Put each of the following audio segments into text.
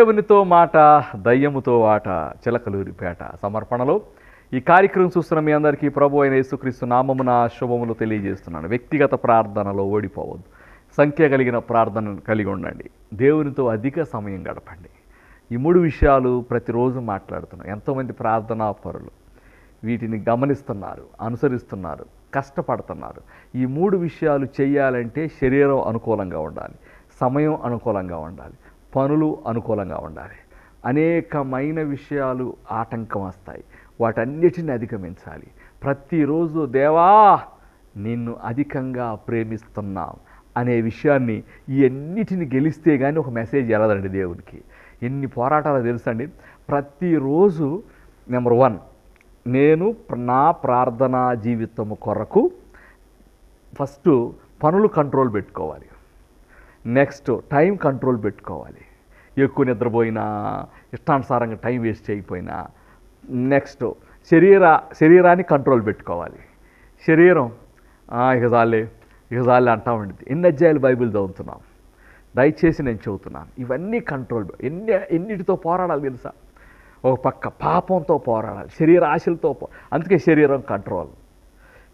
దేవునితో మాట దయ్యముతో ఆట చిలకలూరిపేట సమర్పణలో ఈ కార్యక్రమం చూస్తున్న మీ అందరికీ ప్రభు అయిన యేసుక్రీస్తు నామమున శుభములు తెలియజేస్తున్నాను. వ్యక్తిగత ప్రార్థనలో ఓడిపోవద్దు. సంఖ్య కలిగిన ప్రార్థన కలిగి ఉండండి. దేవునితో అధిక సమయం గడపండి. ఈ మూడు విషయాలు ప్రతిరోజు మాట్లాడుతున్నాం. ఎంతోమంది ప్రార్థనా పరులు వీటిని గమనిస్తున్నారు అనుసరిస్తున్నారు కష్టపడుతున్నారు. ఈ మూడు విషయాలు చేయాలంటే శరీరం అనుకూలంగా ఉండాలి సమయం అనుకూలంగా ఉండాలి. పనులు అనుకూలంగా ఉండాలి. అనేకమైన విషయాలు ఆటంకం వస్తాయి. వాటన్నిటిని అధిగమించాలి. ప్రతిరోజు దేవా నిన్ను అధికంగా ప్రేమిస్తున్నాం అనే విషయాన్ని ఈ గెలిస్తే కానీ ఒక మెసేజ్ వెళ్ళదండి దేవునికి? ఎన్ని పోరాటాలు తెలుసండి? ప్రతిరోజు నెంబర్ వన్ నేను నా ప్రార్థనా జీవితము కొరకు ఫస్ట్ పనులు కంట్రోల్ పెట్టుకోవాలి. నెక్స్ట్ టైం కంట్రోల్ పెట్టుకోవాలి. ఎక్కువ నిద్రపోయినా ఇష్టానుసారంగా టైం వేస్ట్ చేయకపోయినా నెక్స్ట్ శరీర శరీరాన్ని కంట్రోల్ పెట్టుకోవాలి. శరీరం "ఆ, ఇక చాలే ఇక అంటా ఉండింది ఎన్ని అధ్యాయులు బైబిల్ చదువుతున్నాం? దయచేసి నేను చెబుతున్నాను. ఇవన్నీ కంట్రోల్ ఎన్ని ఎన్నిటితో పోరాడాలి తెలుసా? ఒక పక్క పాపంతో పోరాడాలి శరీర ఆశలతో పో అందుకే శరీరం కంట్రోల్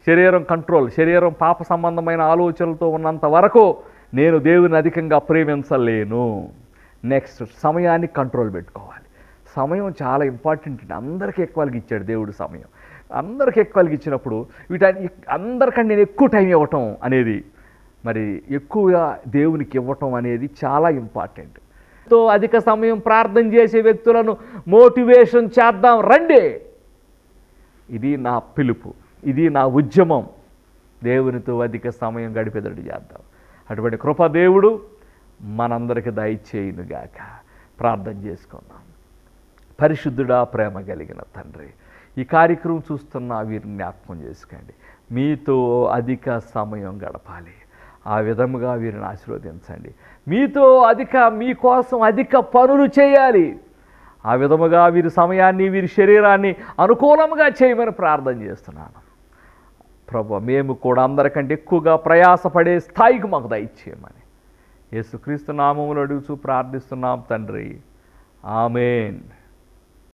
శరీరం కంట్రోల్ శరీరం పాప సంబంధమైన ఆలోచనలతో ఉన్నంత వరకు నేను దేవుని అధికంగా ప్రేమించలేను. నెక్స్ట్ సమయాన్ని కంట్రోల్ పెట్టుకోవాలి. సమయం చాలా ఇంపార్టెంట్ అండి. అందరికీ ఎక్కువకి ఇచ్చాడు దేవుడు సమయం. అందరికీ ఎక్కువకి ఇచ్చినప్పుడు వీటి అందరికంటే నేను ఎక్కువ టైం ఇవ్వటం అనేది మరి ఎక్కువగా దేవునికి ఇవ్వటం అనేది చాలా ఇంపార్టెంట్తో అధిక సమయం ప్రార్థన చేసే వ్యక్తులను మోటివేషన్ చేద్దాం. రండి! ఇది నా పిలుపు. ఇది నా ఉద్యమం. దేవునితో అధిక సమయం గడిపేదడు చేద్దాం. అటువంటి కృపదేవుడు మనందరికి దయచేయునుగాక. ప్రార్థన చేసుకుందాం. పరిశుద్ధుడా ప్రేమ కలిగిన తండ్రి ఈ కార్యక్రమం చూస్తున్న వీరిని జ్ఞాపకం చేసుకోండి. మీతో అధిక సమయం గడపాలి. ఆ విధముగా వీరిని ఆశీర్వదించండి. మీతో అధిక మీకోసం అధిక పనులు చేయాలి. ఆ విధముగా వీరి సమయాన్ని వీరి శరీరాన్ని అనుకూలంగా చేయమని ప్రార్థన చేస్తున్నాను. ప్రభు మేము కూడా అందరికంటే ఎక్కువగా ప్రయాసపడే స్థాయికి మాకు దయచేయమని. యేసుక్రీస్తు నామములు అడుగుచూ ప్రార్థిస్తున్నాం తండ్రి. ఆమెన్.